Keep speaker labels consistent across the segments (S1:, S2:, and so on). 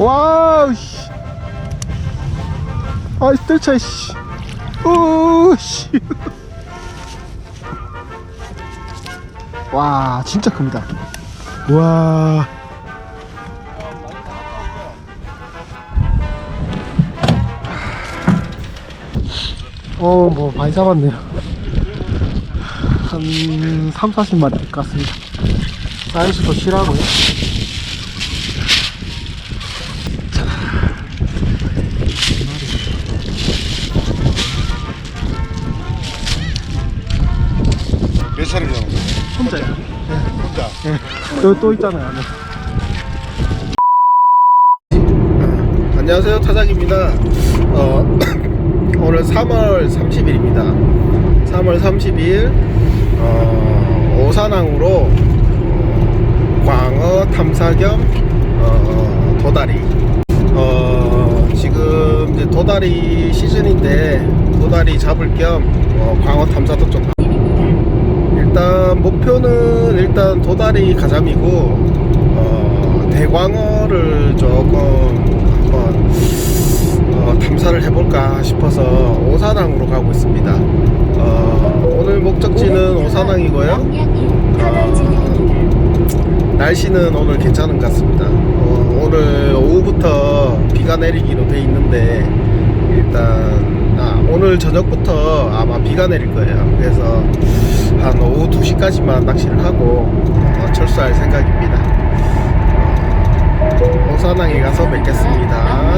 S1: 와우 씨 아이 뜰차 씨 오 씨 와 진짜 큽니다 와 어, 뭐, 많이 잡았네요. 한 3, 40마리 될 것 같습니다. 사이즈도 실하고요.
S2: 예.
S1: 여기 또 있잖아요, 안에.
S3: 안녕하세요 타작입니다 어, 오늘 3월 30일입니다 3월 30일 어, 오산항으로 어, 광어 탐사 겸 어, 도다리 어, 지금 이제 도다리 시즌인데 도다리 잡을 겸 어, 광어 탐사도 좀 일단 목표는 일단 도다리 가자미고 어, 대광어를 조금 한번 어, 탐사를 해볼까 싶어서 오산항으로 가고 있습니다. 어, 오늘 목적지는 오산항이고요. 어, 날씨는 오늘 괜찮은 것 같습니다. 어, 오늘 오후부터 비가 내리기로 돼 있는데 일단 아, 오늘 저녁부터 아마 비가 내릴 거예요. 그래서 한 오후 2시까지만 낚시를 하고 어, 철수할 생각입니다. 어, 오산항에 가서 뵙겠습니다.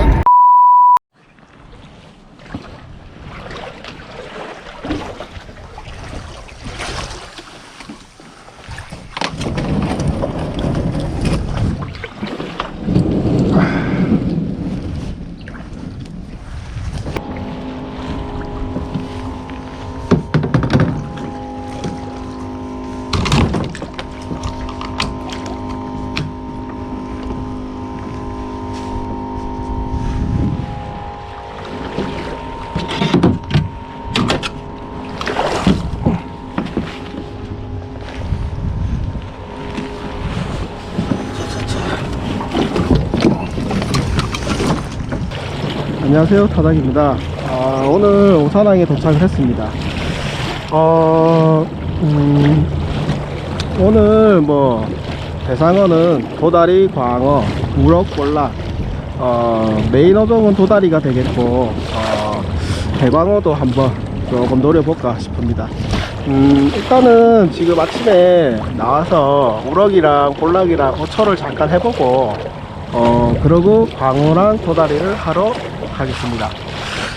S1: 안녕하세요 타닥입니다. 아, 오늘 오산항에 도착을 했습니다. 어, 음, 오늘 뭐 대상어는 도다리, 광어, 우럭, 볼락 어, 메인 어종은 도다리가 되겠고 어, 대광어도 한번 조금 노려볼까 싶습니다. 음, 일단은 지금 아침에 나와서 우럭이랑 볼락이랑 어초를 잠깐 해보고 어, 그러고 광어랑 도다리를 하러 가겠습니다.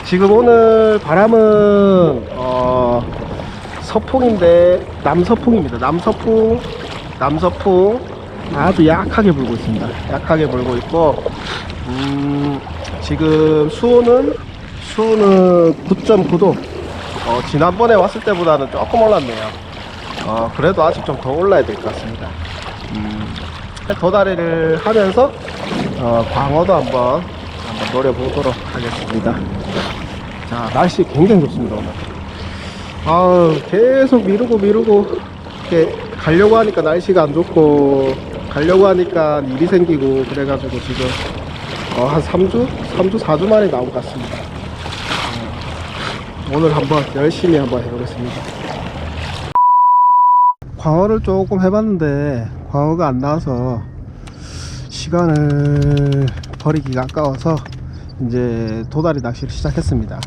S1: 지금 오늘 바람은 어, 서풍인데 남서풍입니다. 남서풍, 남서풍 아주 약하게 불고 있습니다. 약하게 불고 있고 음, 지금 수온은 수온은 9.9도. 어, 지난번에 왔을 때보다는 조금 올랐네요. 어, 그래도 아직 좀 더 올라야 될 것 같습니다. 음, 도다리를 하면서 어, 광어도 한번 노려보도록 하겠습니다. 자, 날씨 굉장히 좋습니다, 오늘. 아우, 계속 미루고 미루고, 이렇게 가려고 하니까 날씨가 안 좋고, 가려고 하니까 일이 생기고, 그래가지고 지금, 어, 한 3주? 3주, 4주 만에 나온 것 같습니다. 어, 오늘 한번 열심히 한번 해보겠습니다. 광어를 조금 해봤는데, 광어가 안 나와서, 시간을 버리기가 아까워서 이제 도다리 낚시를 시작했습니다.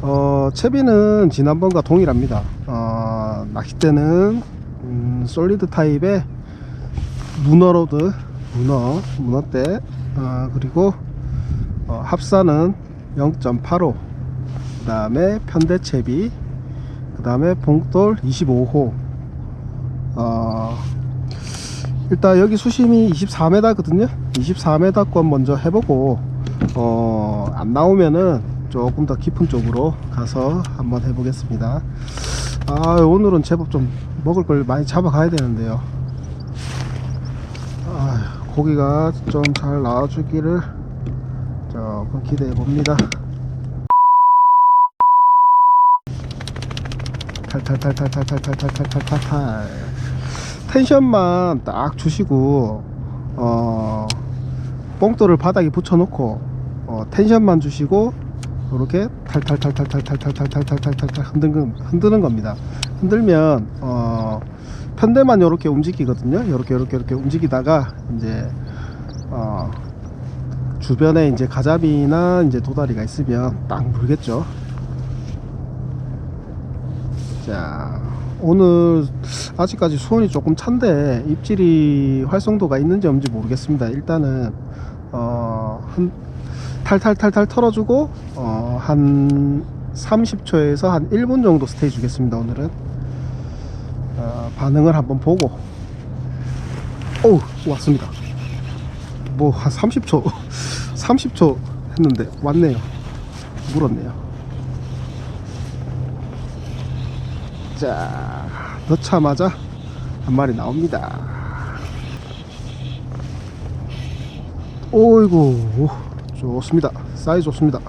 S1: 어, 채비는 지난번과 동일합니다. 어, 낚싯대는 음, 솔리드 타입의 문어로드, 문어, 문어대, 어, 그리고 어, 합사는 0.85, 그 다음에 편대채비, 그 다음에 봉돌 25호, 어, 일단 여기 수심이 24m거든요. 24m권 먼저 해보고 어, 안 나오면은 조금 더 깊은 쪽으로 가서 한번 해보겠습니다. 아 오늘은 제법 좀 먹을 걸 많이 잡아 가야 되는데요. 아, 고기가 좀 잘 나와주기를 조금 기대해 봅니다. 탈탈탈탈탈탈탈탈탈탈 텐션만 딱 주시고 어 뽕돌을 바닥에 붙여놓고 어, 텐션만 주시고 이렇게 탈탈탈탈탈탈탈탈탈탈탈탈 흔드는, 흔드는 겁니다. 흔들면 어, 편대만 이렇게 움직이거든요. 이렇게 이렇게 이렇게 움직이다가 이제 어, 주변에 이제 가자미나 이제 도다리가 있으면 딱 물겠죠. 자, 오늘 아직까지 수온이 조금 찬데 입질이 활성도가 있는지 없는지 모르겠습니다. 일단은 어, 한, 탈탈탈탈 털어주고 어, 한 30초에서 한 1분 정도 스테이 주겠습니다. 오늘은 어, 반응을 한번 보고 오 왔습니다. 뭐 한 30초 30초 했는데 왔네요. 물었네요. 자, 넣자마자 한 마리 나옵니다. 오이고, 좋습니다. 사이즈 좋습니다.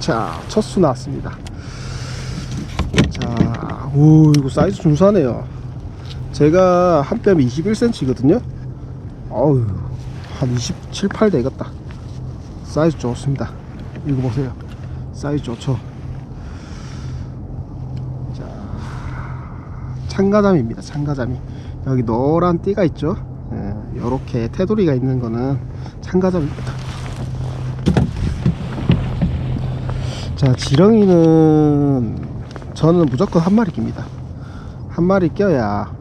S1: 자, 첫수 나왔습니다. 자, 오이고, 사이즈 준수하네요. 제가 한 뼘이 21cm거든요. 어우, 한 27, 8 되겠다. 사이즈 좋습니다. 이거 보세요. 사이즈 좋죠. 참가자미입니다. 참가자미. 여기 노란 띠가 있죠. 이렇게 테두리가 있는 거는 참가자미입니다. 자, 지렁이는 저는 무조건 한 마리 낍니다. 한 마리 껴야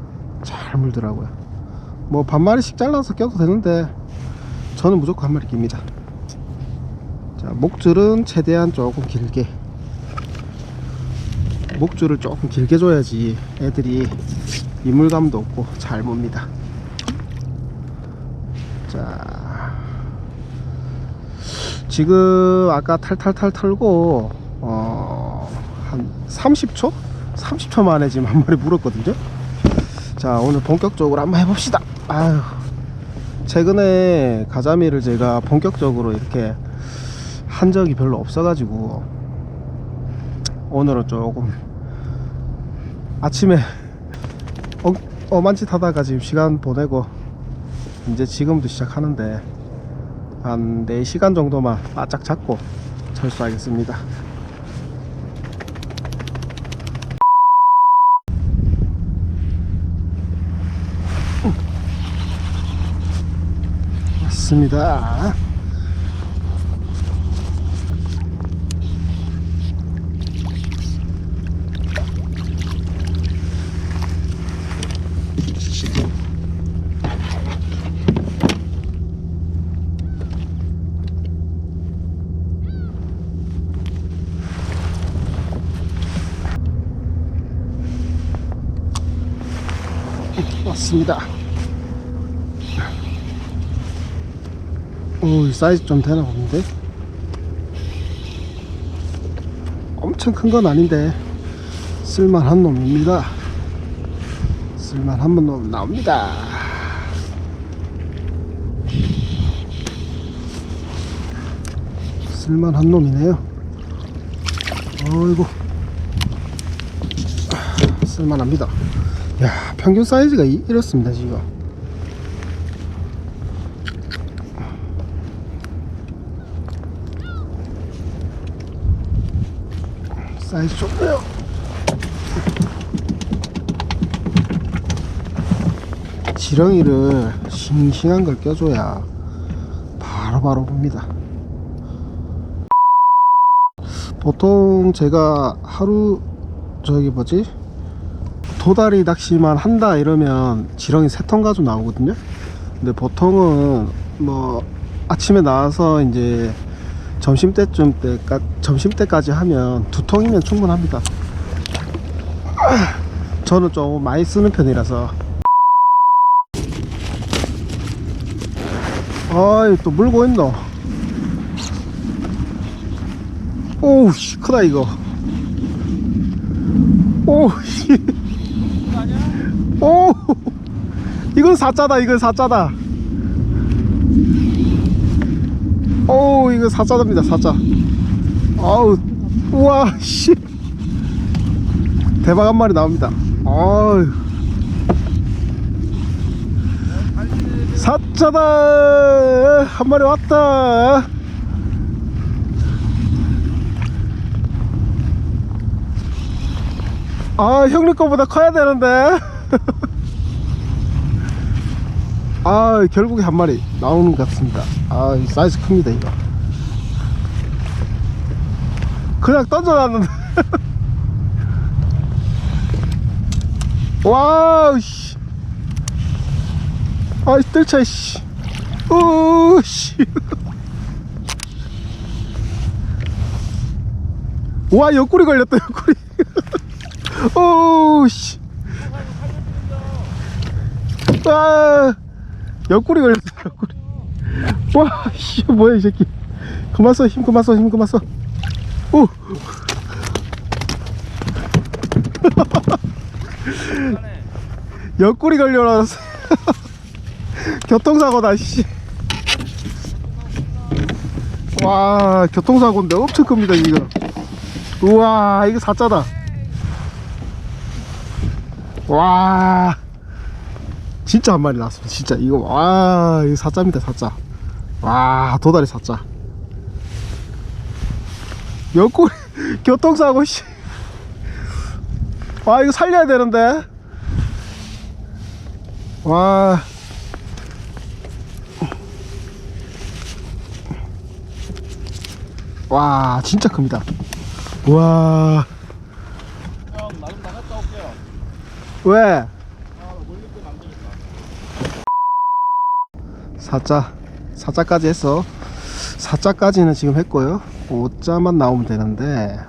S1: 잘 물더라고요. 뭐 반마리씩 잘라서 껴도 되는데 저는 무조건 한 마리 낍니다. 자, 목줄은 최대한 조금 길게 목줄을 조금 길게 줘야지 애들이 이물감도 없고 잘 뭅니다. 자, 지금 아까 탈탈탈 털고 어, 한 30초? 30초 만에 지금 한 마리 물었거든요. 자, 오늘 본격적으로 한번 해봅시다. 아유, 최근에 가자미를 제가 본격적으로 이렇게 한 적이 별로 없어 가지고 오늘은 조금 아침에 어, 어만짓 하다가 지금 시간 보내고 이제 지금도 시작하는데 한 4시간 정도만 바짝 잡고 철수하겠습니다 맞습니다 왔습니다. 오, 사이즈 좀 되나 보는데? 엄청 큰 건 아닌데 쓸만한 놈입니다. 쓸만한 놈 나옵니다. 쓸만한 놈이네요. 어이구 쓸만합니다. 야 평균 사이즈가 이, 이렇습니다 지금 사이즈 좋네요. 지렁이를 싱싱한 걸 껴줘야 바로 바로 봅니다. 보통 제가 하루 저기 뭐지? 도다리 낚시만 한다 이러면 지렁이 세통 가지고 나오거든요. 근데 보통은 뭐 아침에 나와서 이제 점심 때쯤 때까 점심 때까지 하면 두 통이면 충분합니다. 저는 좀 많이 쓰는 편이라서. 아이 또 물고 있노. 오우 씨 크다 이거. 오우 씨. 오 이건 사자다 이건 사자다 오 이거 사자답니다 사자. 아우 우와 씨. 대박 한 마리 나옵니다. 아우. 사자다. 한 마리 왔다. 아 형님 거보다 커야 되는데 아 결국에 한 마리 나오는 것 같습니다. 아이 사이즈 큽니다 이거. 그냥 던져놨는데. 와우 씨. 아이 뜰차 씨. 오씨. 와 옆구리 걸렸다 옆구리. 오씨. 아 옆구리 걸렸어 옆구리. 와 씨 뭐야 이 새끼. 그만 써 힘 그만 써힘 그만 써오 옆구리 걸려놨어 교통사고다 씨. 와 교통사고인데 엄청 큽니다 이거. 우와 이거 사자다. 와 진짜 한 마리 나왔습니다 진짜 이거 와 이거 사자입니다 사자 와 도다리 사자 옆구리 교통사고 씨. 와 이거 살려야 되는데. 와. 와 진짜 큽니다. 와.
S2: 나좀 나갔다 올게요.
S1: 왜? 사자 사자까지 했어 사자까지는 지금 했고요. 5자만 나오면 되는데.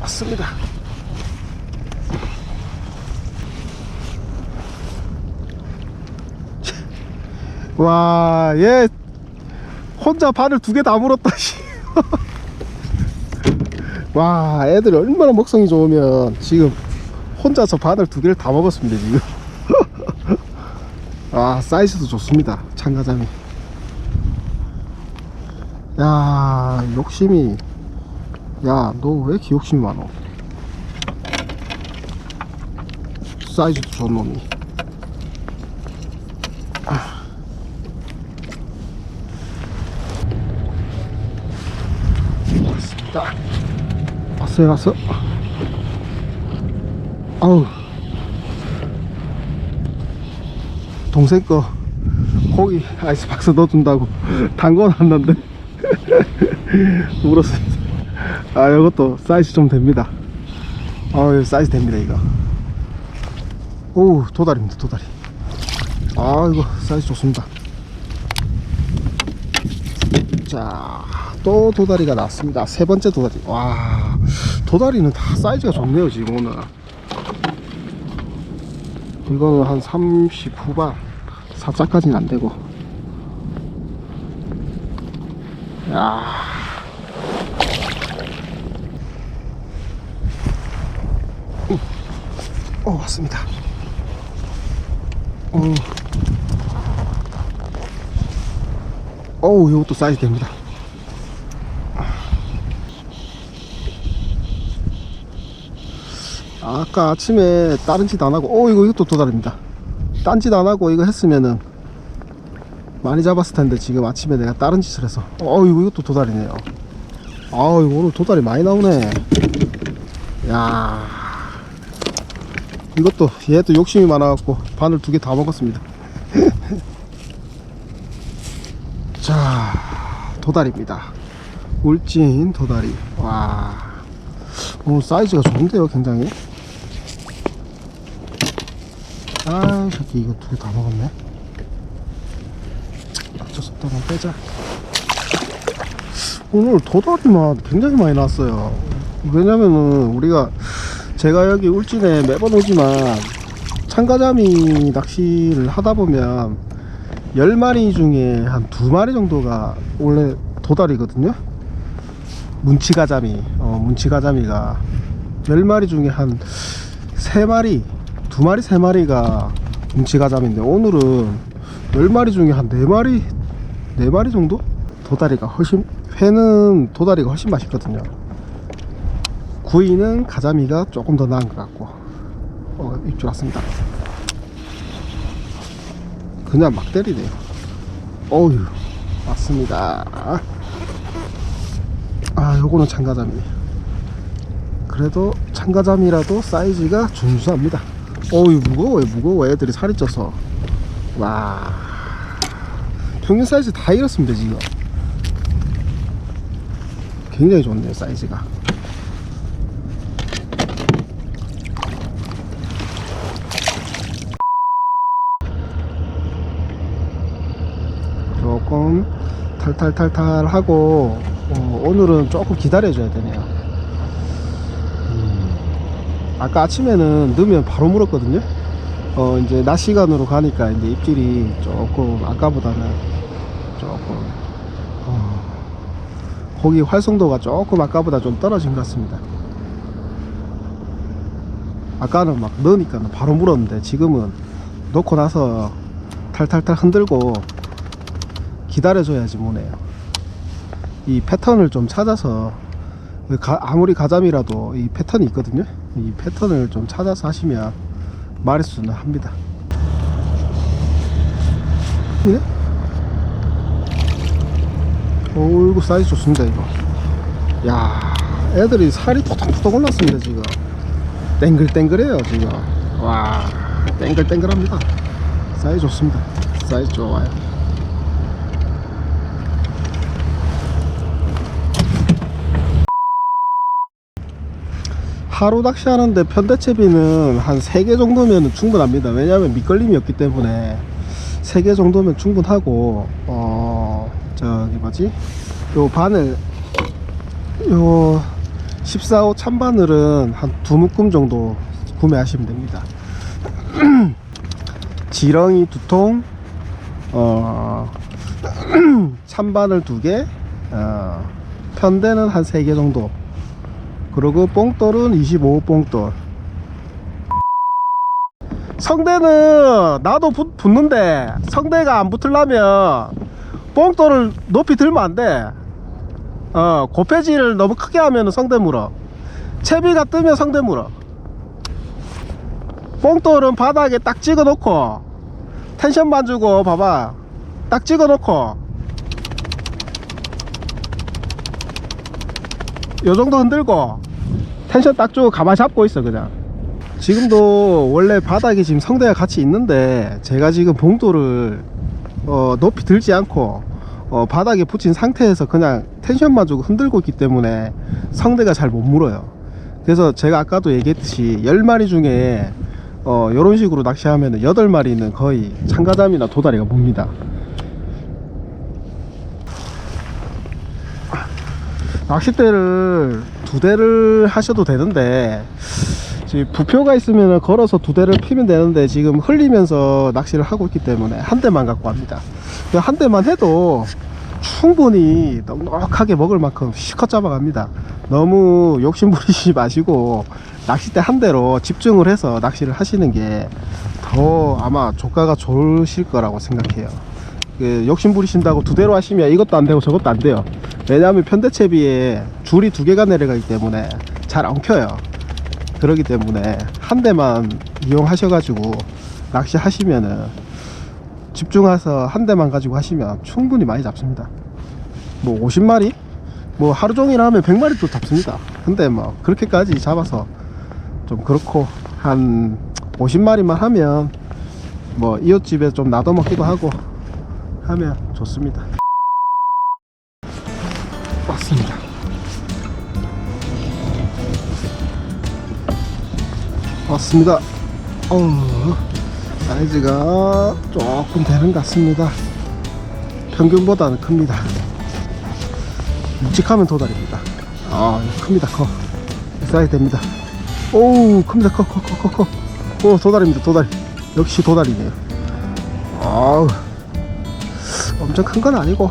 S1: 맞습니다. 와 얘 혼자 바늘 두개 다 물었다 씨. 와 애들이 얼마나 먹성이 좋으면 지금 혼자서 바늘 두 개를 다 먹었습니다 지금 아 사이즈도 좋습니다 참가자미 야 욕심이. 야 너 왜 이렇게 욕심이 많어 사이즈도 좋은 놈이. 아. 왔습니다. 왔어요 왔어 아우 동생 거 고기 아이스박스 넣어준다고 담궈놨는데 울었습니다. 아 이것도 사이즈 좀 됩니다. 아 사이즈 됩니다 이거. 오 도다리입니다 도다리. 아 이거 사이즈 좋습니다. 자 또 도다리가 나왔습니다. 세 번째 도다리. 와 도다리는 다 사이즈가 좋네요 지금 오늘 이거는 한 30 후반 4자까지는 안되고 야 음. 어 왔습니다 어. 어우 이것도 사이즈 됩니다 아까 아침에 다른 짓 안 하고 어 이거 이것도 도다리입니다. 딴 짓 안 하고 이거 했으면은 많이 잡았을 텐데 지금 아침에 내가 다른 짓을 해서. 어 이거 이것도 도다리네요. 아 이거 오늘 도다리 많이 나오네. 야. 이것도 얘도 욕심이 많아갖고 바늘 두 개 다 먹었습니다. 자 도다리입니다. 울진 도다리 와. 오늘 사이즈가 좋은데요 굉장히 아이 새끼 이거 두 개 다 먹었네. 어쩔 수 없다 난 빼자. 오늘 도다리만 굉장히 많이 나왔어요. 왜냐면은 우리가 제가 여기 울진에 매번 오지만 참가자미 낚시를 하다 보면 10마리 중에 한두 마리 정도가 원래 도다리거든요. 문치가자미 어, 문치가자미가 10마리 중에 한 3마리 2마리 3마리가 문치가자미인데 오늘은 10마리 중에 한 4마리 4마리 정도? 도다리가 훨씬 회는 도다리가 훨씬 맛있거든요 구이는 가자미가 조금 더 나은 것 같고 어, 입줄 왔습니다 그냥 막 때리네요. 어휴, 맞습니다. 아, 요거는 참가자미. 그래도 참가자미라도 사이즈가 준수합니다. 어휴, 무거워요, 무거워. 애들이 살이 쪄서. 와. 평균 사이즈 다 이렇습니다, 지금. 굉장히 좋네요, 사이즈가. 조금 탈탈탈탈 하고 어, 오늘은 조금 기다려줘야 되네요. 음, 아까 아침에는 넣으면 바로 물었거든요. 어 이제 낮 시간으로 가니까 이제 입질이 조금 아까보다는 조금 어, 고기 활성도가 조금 아까보다 좀 떨어진 것 같습니다. 아까는 막 넣으니까 바로 물었는데 지금은 넣고 나서 탈탈탈 흔들고 기다려줘야지 뭐네요. 이 패턴을 좀 찾아서 가- 아무리 가자미라도 이 패턴이 있거든요. 이 패턴을 좀 찾아서 하시면 마리수는 합니다. 네? 어이구 사이즈 좋습니다 이거. 야 애들이 살이 토닥토닥 올랐습니다 지금. 땡글땡글해요 지금. 와 땡글땡글합니다. 사이즈 좋습니다. 사이즈 좋아요. 하루 낚시하는데 편대채비는 한 3개 정도면 충분합니다. 왜냐하면 밑걸림이 없기 때문에 3개 정도면 충분하고 어 저기 뭐지 요 바늘 요 14호 찬바늘은 한 두 묶음 정도 구매하시면 됩니다. 지렁이 두 통, 어, 찬바늘 두 개, 어, 편대는 한세개 정도. 그리고 뽕돌은 25 뽕돌. 성대는 나도 붙, 붙는데 성대가 안 붙으려면 뽕돌을 높이 들면 안 돼. 어, 고패지를 너무 크게 하면 성대 물어. 채비가 뜨면 성대 물어. 뽕돌은 바닥에 딱 찍어 놓고 텐션만 주고 봐봐. 딱 찍어 놓고 요 정도 흔들고 텐션 딱 주고 가만히 잡고 있어 그냥. 지금도 원래 바닥에 지금 성대가 같이 있는데 제가 지금 봉돌을 어, 높이 들지 않고 어, 바닥에 붙인 상태에서 그냥 텐션만 주고 흔들고 있기 때문에 성대가 잘 못 물어요. 그래서 제가 아까도 얘기했듯이 10마리 중에 어, 요런 식으로 낚시하면 8마리는 거의 참가자미나 도다리가 뭡니다. 낚싯대를 두 대를 하셔도 되는데 부표가 있으면 걸어서 두 대를 피면 되는데 지금 흘리면서 낚시를 하고 있기 때문에 한 대만 갖고 갑니다. 그한 대만 해도 충분히 넉넉하게 먹을 만큼 실컷 잡아갑니다. 너무 욕심 부리지 마시고 낚싯대 한 대로 집중을 해서 낚시를 하시는 게 더 아마 조가가 좋으실 거라고 생각해요. 그 욕심 부리신다고 두 대로 하시면 이것도 안 되고 저것도 안 돼요 왜냐하면 편대채비에 줄이 두 개가 내려가기 때문에 잘 안 켜요. 그러기 때문에 한 대만 이용하셔가지고 낚시하시면은 집중해서 한 대만 가지고 하시면 충분히 많이 잡습니다. 뭐 50마리? 뭐 하루 종일 하면 100마리도 잡습니다. 근데 뭐 그렇게까지 잡아서 좀 그렇고 한 50마리만 하면 뭐 이웃집에 좀 놔둬 먹기도 하고 하면 좋습니다 왔습니다. 왔습니다. 어, 사이즈가 조금 되는 것 같습니다. 평균보다는 큽니다. 묵직하면 도다리입니다. 아 큽니다. 커. 사이즈 됩니다. 오 큽니다. 커 커 커 커 커 오 도다리입니다. 도다리 역시 도다리네요. 아우. 엄청 큰 건 아니고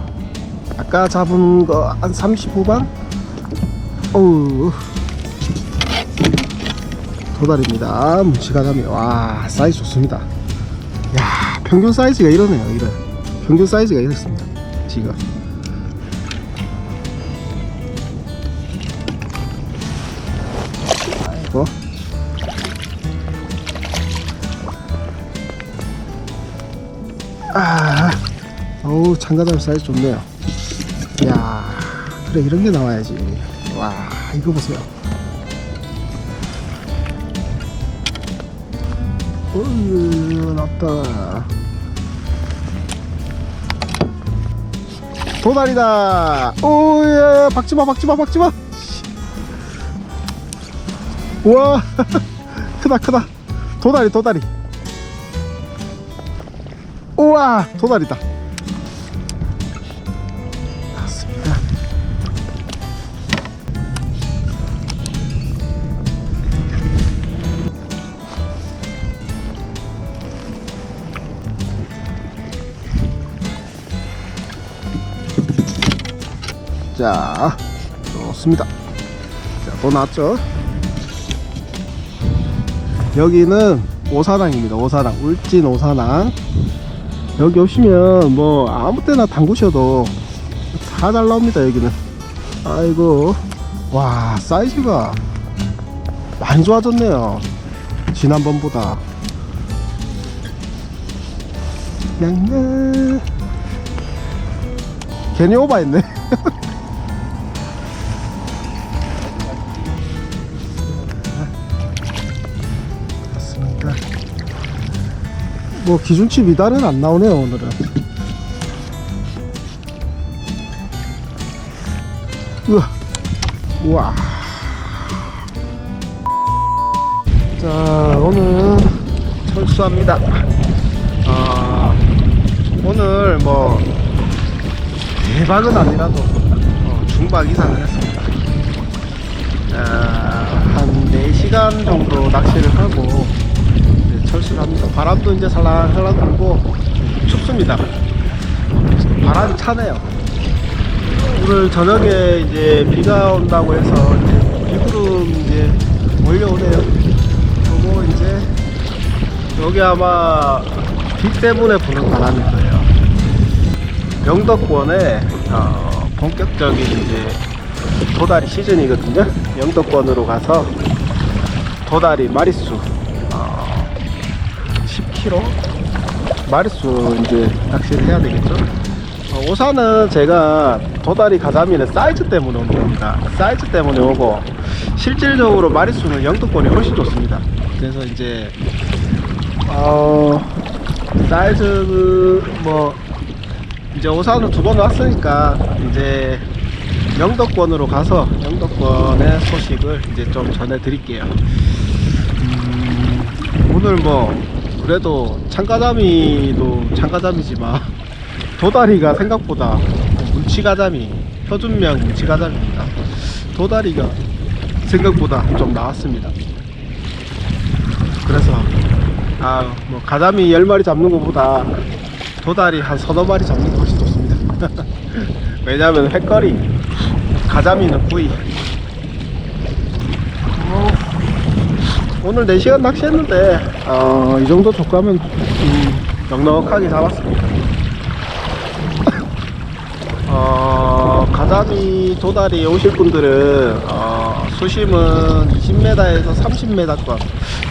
S1: 아까 잡은 거 한 35반 어우. 도다리입니다. 뭉치가자미 와 사이즈 좋습니다. 야 평균 사이즈가 이러네요 이래 평균 사이즈가 이렇습니다 지금. 아이고 아, 어우 장가자미 사이즈 좋네요. 야, 그래 이런 게 나와야지. 와, 이거 보세요. 어유, 났다. 도다리다. 오야, 박지마, 박지마, 박지마. 우와, 크다, 크다. 도다리, 도다리. 우와 도다리다 자 좋습니다. 자또 나왔죠? 여기는 오사랑입니다 오사랑 울진 오사랑 여기 오시면 뭐 아무 때나 담그셔도 다 잘 나옵니다 여기는. 아이고 와 사이즈가 많이 좋아졌네요 지난번보다. 냥냥. 괜히 오바했네 뭐 기준치 미달은 안 나오네요 오늘은. 우와 우와. 자 오늘 철수합니다. 아 오늘 뭐 대박은 아니라도 어, 중박 이상을 했습니다. 아, 한 4시간 정도 낚시를 하고 합니다. 바람도 이제 살랑살랑 불고 춥습니다. 바람이 차네요. 오늘 저녁에 이제 비가 온다고 해서 이제 비구름 이제 몰려오네요. 그리고 이제 여기 아마 비 때문에 부는 바람일 거예요. 영덕권에 어, 본격적인 이제 도다리 시즌이거든요. 영덕권으로 가서 도다리 마리수 어, 10kg 마리수 이제 낚시를 해야 되겠죠. 어, 오산은 제가 도다리 가자미는 사이즈 때문에 온 겁니다. 사이즈 때문에 오고 실질적으로 마리수는 영덕권이 훨씬 좋습니다. 그래서 이제 어, 사이즈 뭐 이제 오산은 두 번 왔으니까 이제 영덕권으로 가서 영덕권의 소식을 이제 좀 전해드릴게요. 음, 오늘 뭐 그래도 참가자미도 참가자미지만 도다리가 생각보다 문치가자미 표준명 문치가자미입니다. 도다리가 생각보다 좀 나왔습니다. 그래서 아 뭐 가자미 10마리 잡는 것보다 도다리 한 서너 마리 잡는 게 훨씬 좋습니다. 왜냐하면 횟거리 가자미는 구이 어, 오늘 4시간 낚시했는데 어, 이 정도 족가면 음, 넉넉하게 잡았습니다. 어, 가자미 도다리 오실 분들은 어, 수심은 20m에서 30m권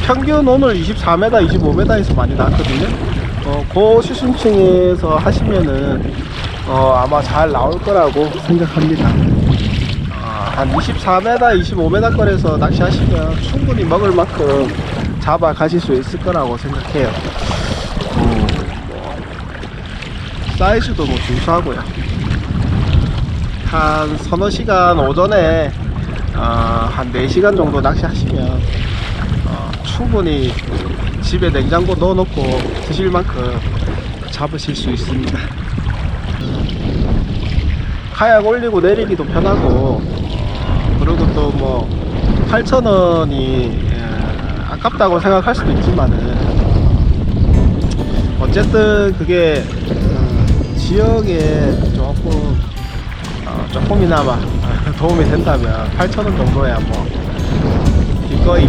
S1: 평균 오늘 24m, 25m에서 많이 나왔거든요. 어, 그 수심층에서 하시면은 어, 아마 잘 나올 거라고 생각합니다. 아, 한 24m, 25m 거리에서 낚시하시면 충분히 먹을 만큼 잡아 가실 수 있을 거라고 생각해요. 음, 뭐, 사이즈도 뭐 준수하고요. 한 서너 시간 오전에 어, 한 4시간 정도 낚시하시면 어, 충분히 집에 냉장고 넣어놓고 드실 만큼 잡으실 수 있습니다. 카약 올리고 내리기도 편하고 그리고 또 뭐 8,000원이 아깝다고 생각할 수도 있지만은 어쨌든 그게 어, 지역에 조금 어, 조금이나마 도움이 된다면 8,000원 정도야 뭐 기꺼이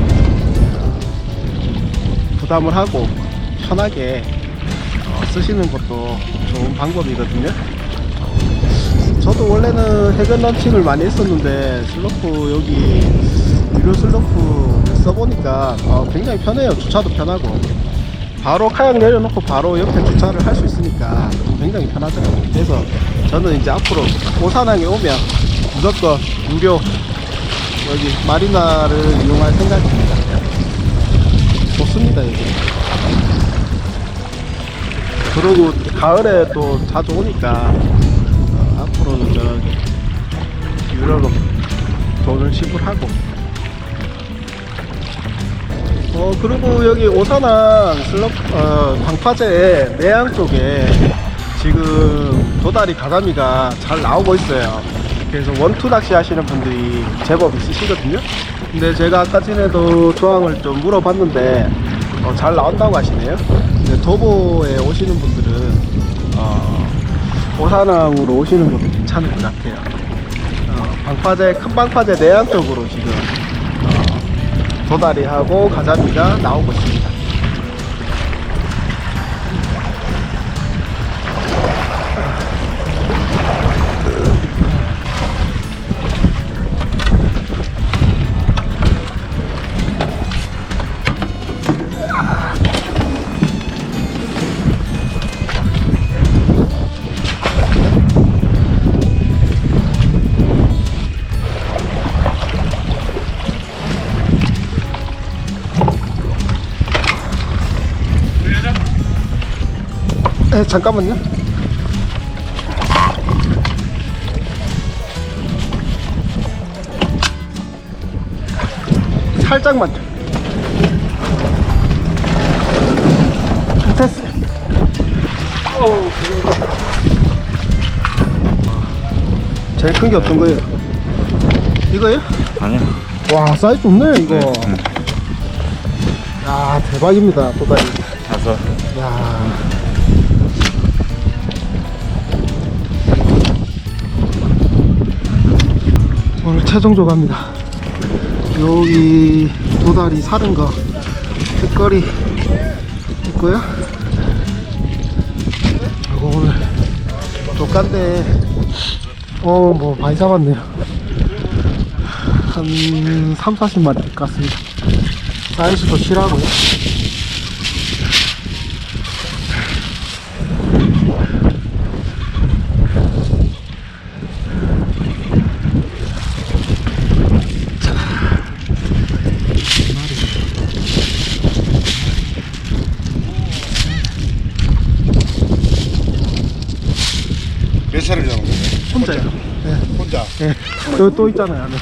S1: 부담을 하고 편하게 어, 쓰시는 것도 좋은 방법이거든요. 저도 원래는 해변 런칭을 많이 했었는데 슬로프 여기 유료 슬로프 써보니까 어, 굉장히 편해요 주차도 편하고 바로 카약 내려놓고 바로 옆에 주차를 할 수 있으니까 굉장히 편하더라고요. 그래서 저는 이제 앞으로 오산항에 오면 무조건 무료 여기 마리나를 이용할 생각입니다. 좋습니다, 여기. 그리고 가을에 또 자주 오니까 어, 앞으로는 유럽은 돈을 지불하고 어 그리고 여기 오산항 슬럽 어, 방파제 내양 쪽에 지금 도다리 가자미가 잘 나오고 있어요. 그래서 원투 낚시 하시는 분들이 제법 있으시거든요. 근데 제가 아까 전에도 조항을 좀 물어봤는데 어, 잘 나온다고 하시네요. 도보에 오시는 분들은 어, 오산항으로 오시는 것도 괜찮을 것 같아요. 어, 방파제 큰 방파제 내양 쪽으로 지금 어, 도다리하고 가자미가 나오고 있습니다. 에, 잠깐만요. 살짝만. 됐어. 어우, 제일 큰 게 어떤 거예요? 이거요?
S2: 아니요.
S1: 와, 사이즈 좋네, 이거. 야, 대박입니다, 또다리.
S2: 다섯.
S1: 야. 오늘 최종 조가입니다. 여기 도다리 사는 거 색깔이 있고요. 이거 오늘 조가인데 어뭐 많이 잡았네요. 한 3, 40마리 될것 같습니다. 사이즈도 실하고요.
S2: 몇 차를 잡은 거예요?
S1: 혼자요. 네.
S2: 혼자.
S1: 예. 여기 또 있잖아요, 안에.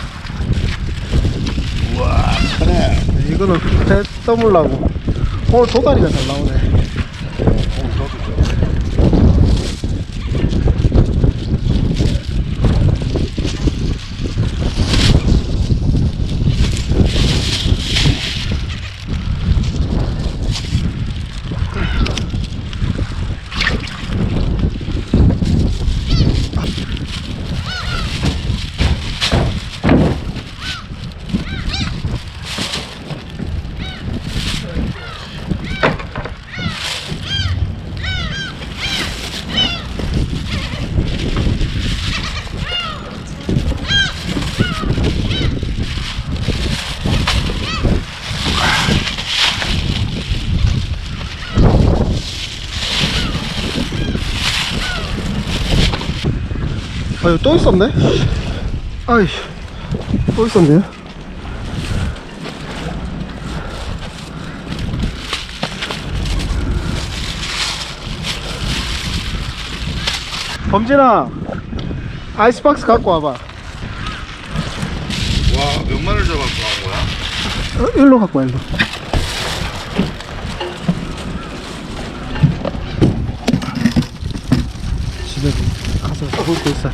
S2: 우와, 차네.
S1: 네, 이거는 배 떠물라고. 오늘 도다리가 잘 나오네. 아, 여기 또 있었네? 아이, 또 있었네요. 범진아, 아이스박스 갖고 와봐.
S2: 와, 몇 마리를 잡아서 나온 거야?
S1: 어, 일로 갖고 와, 일로. 집에 가서 홀고 있어